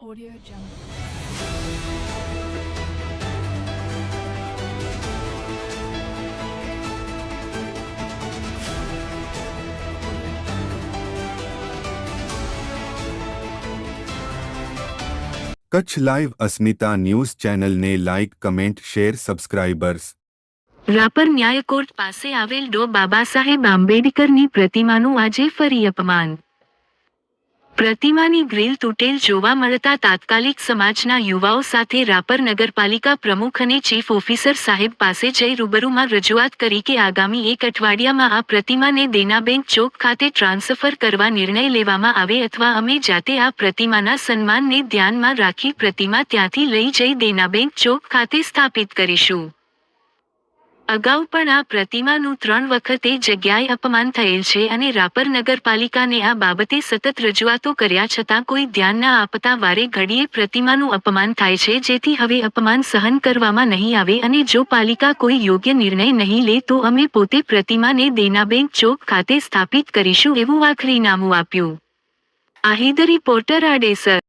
Audio Jungle. Kutch live Asmita news ચેનલને like comment share subscribers Rapar ન્યાય court પાસે આવેલ ડો બાબા સાહેબ આંબેડકરની પ્રતિમાનું આજે ફરી અપમાન પ્રતિમાની ગ્રીલ તૂટેલ જોવા મળતા તાત્કાલિક સમાજના યુવાઓ સાથે રાપર નગરપાલિકા પ્રમુખ અને ચીફ ઓફિસર સાહેબ પાસે જઈ રૂબરૂમાં રજૂઆત કરી કે આગામી એક અઠવાડિયામાં આ પ્રતિમાને દેના ચોક ખાતે ટ્રાન્સફર કરવા નિર્ણય લેવામાં આવે અથવા અમે જાતે આ પ્રતિમાના સન્માનને ધ્યાનમાં રાખી પ્રતિમા ત્યાંથી લઈ જઈ દેનાબેંક ચોક ખાતે સ્થાપિત કરીશું. અગાઉ પણ આ પ્રતિમાનું ત્રણ વખત જગ્યાએ અપમાન થયેલ છે અને રાપર નગરપાલિકાને આ બાબતે સતત રજૂઆતો કર્યા છતાં કોઈ ધ્યાન ના આપતા વારે ઘડીએ પ્રતિમાનું અપમાન થાય છે જેથી હવે અપમાન સહન કરવામાં નહીં આવે અને જો પાલિકા કોઈ યોગ્ય નિર્ણય નહીં લે તો અમે પોતે પ્રતિમાને દેનાબેન ચોક ખાતે સ્થાપિત કરીશું એવું આખરી નામું આપ્યું. આહિદ રિપોર્ટર આડેસર.